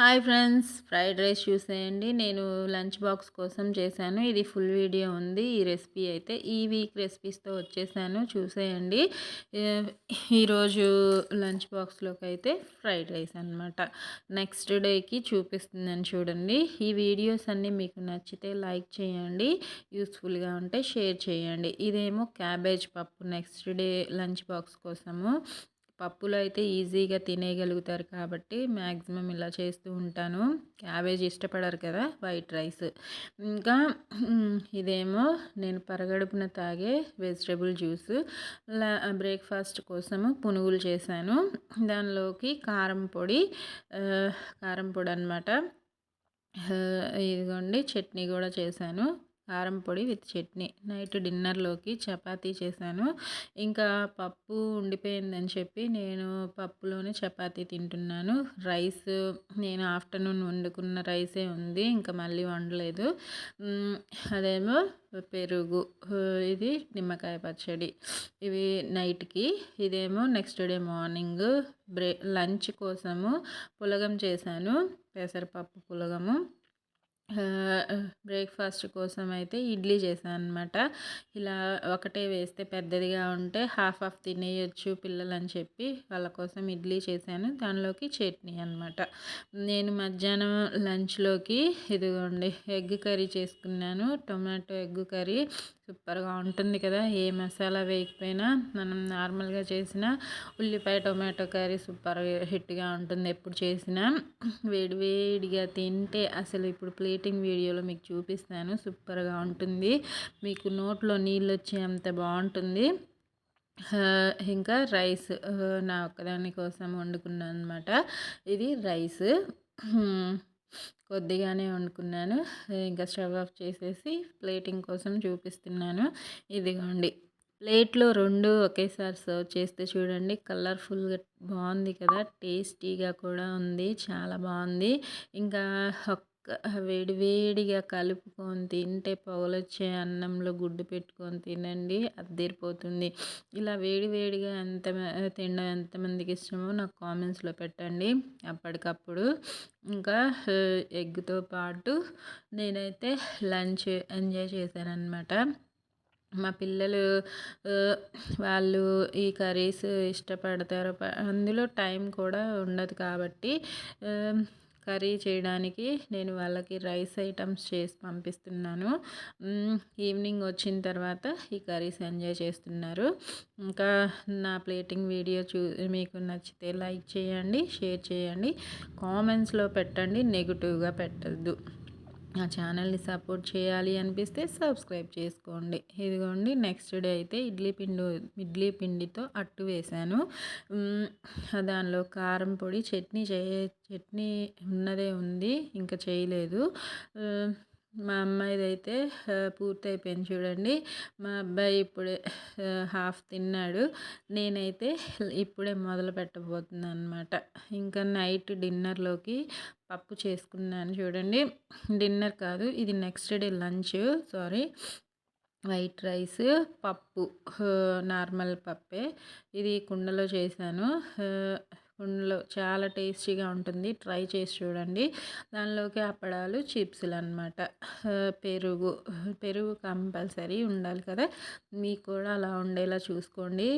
Hi friends fried rice చూసేయండి. నేను lunch box కోసం చేశాను. ఇది ఫుల్ వీడియో ఉంది. ఈ రెసిపీ అయితే ఈ వీక్ రెసిపీస్తో వచ్చేసాను. చూసేయండి. ఈరోజు లంచ్ బాక్స్లోకి అయితే ఫ్రైడ్ రైస్ అనమాట నెక్స్ట్ డేకి చూపిస్తుందని చూడండి. ఈ వీడియోస్ అన్నీ మీకు నచ్చితే లైక్ చేయండి. యూస్ఫుల్గా ఉంటే షేర్ చేయండి. ఇదేమో క్యాబేజ్ పప్పు నెక్స్ట్ డే లంచ్ బాక్స్ కోసము. పప్పులు అయితే ఈజీగా తినేయగలుగుతారు కాబట్టి మ్యాక్సిమం ఇలా చేస్తూ ఉంటాను. క్యాబేజ్ ఇష్టపడరు కదా వైట్ రైస్. ఇంకా ఇదేమో నేను పరగడుపున తాగే వెజిటేబుల్ జ్యూస్. బ్రేక్ఫాస్ట్ కోసము పునుగులు చేశాను. దానిలోకి కారం పొడి కారం పొడి అనమాట ఇదిగోండి చట్నీ కూడా చేశాను. కారం పొడి విత్ చట్నీ. నైట్ డిన్నర్లోకి చపాతీ చేశాను. ఇంకా పప్పు ఉండిపోయిందని చెప్పి నేను పప్పులోనే చపాతీ తింటున్నాను. రైస్ నేను ఆఫ్టర్నూన్ వండుకున్న రైసే ఉంది ఇంకా మళ్ళీ వండలేదు. అదేమో పెరుగు ఇది నిమ్మకాయ పచ్చడి. ఇవి నైట్కి. ఇదేమో నెక్స్ట్ డే మార్నింగ్ బ్రే లంచ్ కోసము పులగం చేశాను. పెసరపప్పు పులగము. బ్రేక్ఫాస్ట్ కోసం అయితే ఇడ్లీ చేశాను అనమాట ఇలా ఒకటే వేస్తే పెద్దదిగా ఉంటే హాఫ్ హాఫ్ తినేయచ్చు పిల్లలు అని చెప్పి వాళ్ళ కోసం ఇడ్లీ చేశాను. దానిలోకి చట్నీ అనమాట నేను మధ్యాహ్నం లంచ్లోకి ఇదిగోండి ఎగ్ కర్రీ చేసుకున్నాను. టొమాటో ఎగ్ కర్రీ సూపర్గా ఉంటుంది కదా! ఏ మసాలా వేయకపోయినా మనం నార్మల్గా చేసిన ఉల్లిపాయ టొమాటో కర్రీ సూపర్ హిట్గా ఉంటుంది. ఎప్పుడు చేసినా వేడివేడిగా తింటే అసలు ఇప్పుడు ప్లేట్ ఎడిటింగ్ వీడియోలో మీకు చూపిస్తాను. సూపర్గా ఉంటుంది. మీకు నోట్లో నీళ్ళు వచ్చే అంత బాగుంటుంది. ఇంకా రైస్ నా ఒక్కదాని కోసం వండుకున్నాను అనమాట ఇది రైస్. కొద్దిగానే వండుకున్నాను. ఇంకా స్టవ్ ఆఫ్ చేసేసి ప్లేటింగ్ కోసం చూపిస్తున్నాను. ఇదిగోండి. ప్లేట్లో రెండు ఒకేసారి సర్వ్ చేస్తే చూడండి. కలర్ఫుల్గా బాగుంది కదా. టేస్టీగా కూడా ఉంది. చాలా బాగుంది. ఇంకా వేడివేడిగా కలుపుకొని తింటే పొగలొచ్చే అన్నంలో గుడ్డు పెట్టుకొని తినండి అద్దరిపోతుంది. ఇలా వేడివేడిగా ఎంత తినడం ఎంతమందికి ఇష్టమో నాకు కామెంట్స్లో పెట్టండి. అప్పటికప్పుడు ఇంకా ఎగ్తో పాటు నేనైతే లంచ్ ఎంజాయ్ చేశాను అనమాట మా పిల్లలు వాళ్ళు ఈ కర్రీస్ ఇష్టపడతారు అందులో టైం కూడా ఉండదు కాబట్టి కర్రీ చేయడానికి నేను వాళ్ళకి రైస్ ఐటమ్స్ చేసి పంపిస్తున్నాను. ఈవినింగ్ వచ్చిన తర్వాత ఈ కర్రీస్ ఎంజాయ్ చేస్తున్నారు. ఇంకా నా ప్లేటింగ్ వీడియో చూ మీకు నచ్చితే లైక్ చేయండి షేర్ చేయండి. కామెంట్స్లో పెట్టండి నెగిటివ్గా పెట్టద్దు. నా ఛానల్ని సపోర్ట్ చేయాలి అనిపిస్తే సబ్స్క్రైబ్ చేసుకోండి. ఇదిగోండి నెక్స్ట్ డే అయితే ఇడ్లీ పిండి ఇడ్లీ పిండితో అట్టు వేశాను. దానిలో కారం పొడి చట్నీ చే చట్నీ ఉన్నదే ఉంది ఇంకా చేయలేదు. మా అమ్మాయిది అయితే పూర్తయిపోయింది చూడండి. మా అబ్బాయి ఇప్పుడే హాఫ్ తిన్నాడు. నేనైతే ఇప్పుడే మొదలు పెట్టబోతున్నాను అనమాట ఇంకా నైట్ డిన్నర్లోకి పప్పు చేసుకున్నాను చూడండి. డిన్నర్ కాదు ఇది next day lunch sorry white rice పప్పు నార్మల్ పప్పే. ఇది కుండలో చేశాను. ఉండలో చాలా టేస్టీగా ఉంటుంది. ట్రై చేసి చూడండి. దానిలోకి అప్పడాలు చిప్స్లు అనమాట పెరుగు పెరుగు కంపల్సరీ ఉండాలి కదా. మీకు కూడా అలా ఉండేలా చూసుకోండి.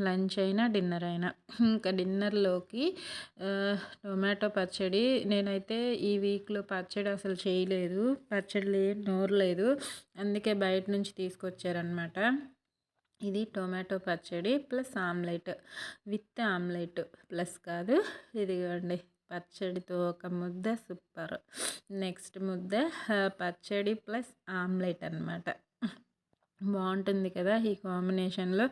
లంచ్ అయినా డిన్నర్ అయినా. ఇంకా డిన్నర్లోకి టొమాటో పచ్చడి. నేనైతే ఈ వీక్లో పచ్చడి అసలు చేయలేదు. పచ్చడి లేదు నోరు లేదు. అందుకే బయట నుంచి తీసుకొచ్చారనమాట ఇది టొమాటో పచ్చడి plus omelette with omelette plus కాదు. ఇదిగోండి పచ్చడితో ఒక ముద్ద సూపర్. నెక్స్ట్ ముద్ద పచ్చడి ప్లస్ ఆమ్లెట్ అనమాట బాగుంటుంది కదా ఈ కాంబినేషన్లో.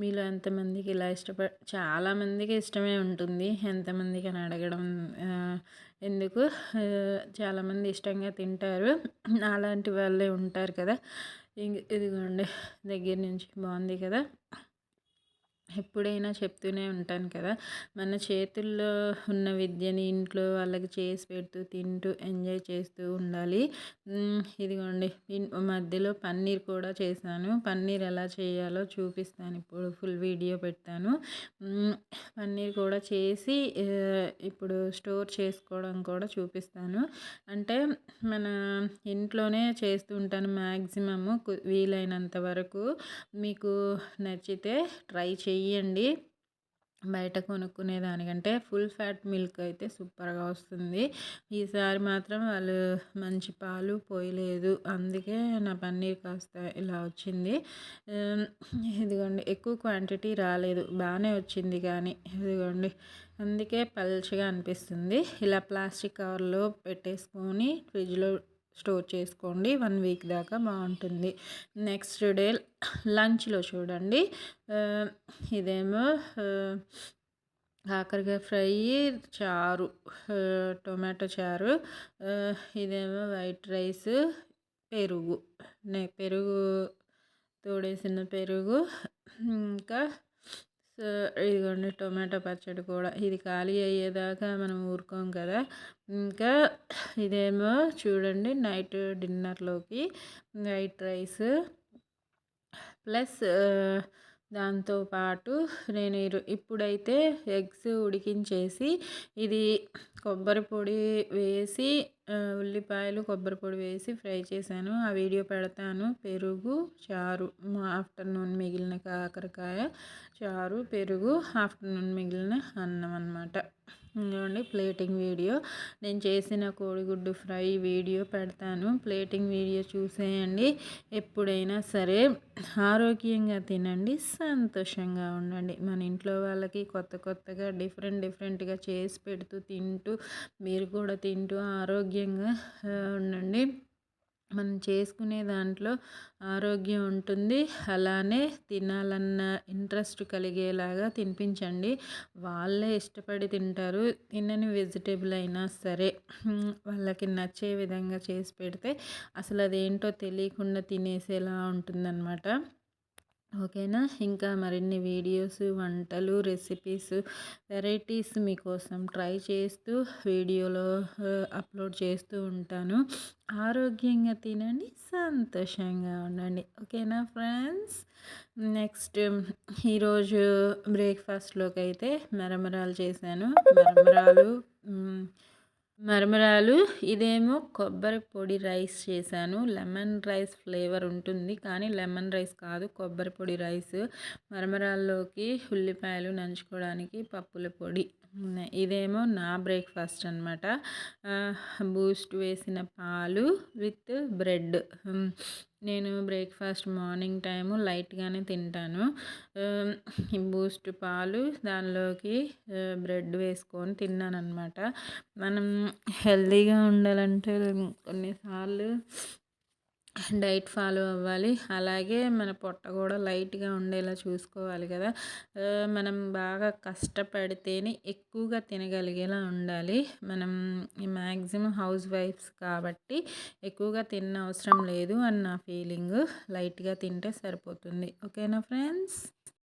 మీలో ఎంతమందికి ఇలా ఇష్టపడ చాలామందికి ఇష్టమే ఉంటుంది ఎంతమందికి అని అడగడం ఎందుకు? చాలామంది ఇష్టంగా తింటారు. అలాంటి వాళ్ళే ఉంటారు కదా. ఇదిగోండి దగ్గర నుంచి బాగుంది కదా. ఎప్పుడైనా చెప్తూనే ఉంటాను కదా. మన చేతుల్లో ఉన్న విద్యని ఇంట్లో వాళ్ళకి చేసి పెడుతూ తింటూ ఎంజాయ్ చేస్తూ ఉండాలి. ఇదిగోండి. మధ్యలో పన్నీర్ కూడా చేశాను. పన్నీర్ ఎలా చేయాలో చూపిస్తాను ఇప్పుడు. ఫుల్ వీడియో పెడతాను. పన్నీర్ కూడా చేసి ఇప్పుడు స్టోర్ చేసుకోవడం కూడా చూపిస్తాను. అంటే మన ఇంట్లోనే చేస్తూ ఉంటాను మ్యాక్సిమము వీలైనంత వరకు మీకు నచ్చితే ట్రై చెయ్యండి. బయట కొనుక్కునే దానికంటే ఫుల్ ఫ్యాట్ మిల్క్ అయితే సూపర్గా వస్తుంది. ఈసారి మాత్రం వాళ్ళు మంచి పాలు పోయలేదు అందుకే నా పన్నీర్ కాస్త ఇలా వచ్చింది. ఇదిగోండి ఎక్కువ క్వాంటిటీ రాలేదు. బాగానే వచ్చింది కానీ ఇదిగోండి. అందుకే పల్చగా అనిపిస్తుంది. ఇలా ప్లాస్టిక్ కవర్లో పెట్టేసుకొని ఫ్రిడ్జ్లో స్టోర్ చేసుకోండి. వన్ వీక్ దాకా బాగుంటుంది. నెక్స్ట్ డే లంచ్లో చూడండి. ఇదేమో కాకరకాయ ఫ్రై చారు టొమాటో చారు ఇదేమో వైట్ రైస్ పెరుగు. పెరుగు తోడేసిన పెరుగు ఇంకా సో ఇదిగోండి టొమాటో పచ్చడి కూడా ఇది ఖాళీ అయ్యేదాకా మనం ఊరుకోం కదా. ఇంకా ఇదేమో చూడండి నైట్ డిన్నర్లోకి వైట్ రైస్ ప్లస్ దాంతోపాటు నేను ఇప్పుడైతే ఎగ్స్ ఉడికించేసి ఇది కొబ్బరి పొడి వేసి ఉల్లిపాయలు కొబ్బరి పొడి వేసి ఫ్రై చేశాను. ఆ వీడియో పెడతాను. పెరుగు చారు ఆఫ్టర్నూన్ మిగిలిన కాకరకాయ చారు పెరుగు ఆఫ్టర్నూన్ మిగిలిన అన్నం అనమాట ఇదిగోండి ప్లేటింగ్ వీడియో నేను చేసిన కోడిగుడ్డు ఫ్రై వీడియో పెడతాను. ప్లేటింగ్ వీడియో చూసేయండి. ఎప్పుడైనా సరే ఆరోగ్యంగా తినండి సంతోషంగా ఉండండి. మన ఇంట్లో వాళ్ళకి కొత్త కొత్తగా డిఫరెంట్ డిఫరెంట్గా చేసి పెడుతూ తింటూ మీరు కూడా తింటూ ఆరోగ్యంగా ఉండండి. మనం చేసుకునే దాంట్లో ఆరోగ్యం ఉంటుంది. అలానే తినాలన్న ఇంట్రెస్ట్ కలిగేలాగా తినిపించండి. వాళ్ళే ఇష్టపడి తింటారు. తినని వెజిటేబుల్ అయినా సరే వాళ్ళకి నచ్చే విధంగా చేసి పెడితే అసలు అదేంటో తెలియకుండా తినేసేలా ఉంటుందన్నమాట. ఓకేనా? ఇంకా మరిన్ని వీడియోస్ వంటలు రెసిపీస్ వెరైటీస్ మీకోసం ట్రై చేస్తూ వీడియోలో అప్లోడ్ చేస్తూ ఉంటాను. ఆరోగ్యంగా తినండి సంతోషంగా ఉండండి. ఓకేనా ఫ్రెండ్స్? నెక్స్ట్ ఈరోజు బ్రేక్ఫాస్ట్లోకి అయితే మరమరాలు చేశాను. మరమరాలు మరమరాలు ఇదేమో కొబ్బరి పొడి రైస్ చేశాను. లెమన్ రైస్ ఫ్లేవర్ ఉంటుంది కానీ లెమన్ రైస్ కాదు కొబ్బరి పొడి రైస్. మరమరాల్లోకి ఉల్లిపాయలు నంచుకోవడానికి పప్పుల పొడి. ఇదేమో నా బ్రేక్ఫాస్ట్ అనమాట బూస్ట్ వేసిన పాలు విత్ బ్రెడ్. నేను బ్రేక్ఫాస్ట్ మార్నింగ్ టైము లైట్గానే తింటాను. బూస్ట్ పాలు దానిలోకి బ్రెడ్ వేసుకొని తిన్నాను అనమాట మనం హెల్తీగా ఉండాలంటే కొన్నిసార్లు డైట్ ఫాలో అవ్వాలి. అలాగే మన పొట్ట కూడా లైట్గా ఉండేలా చూసుకోవాలి కదా. మనం బాగా కష్టపడితేనే ఎక్కువగా తినగలిగేలా ఉండాలి. మనం మ్యాక్సిమం హౌస్ వైఫ్స్ కాబట్టి ఎక్కువగా తిన్న అవసరం లేదు అని నా ఫీలింగ్ లైట్గా తింటే సరిపోతుంది. ఓకేనా ఫ్రెండ్స్?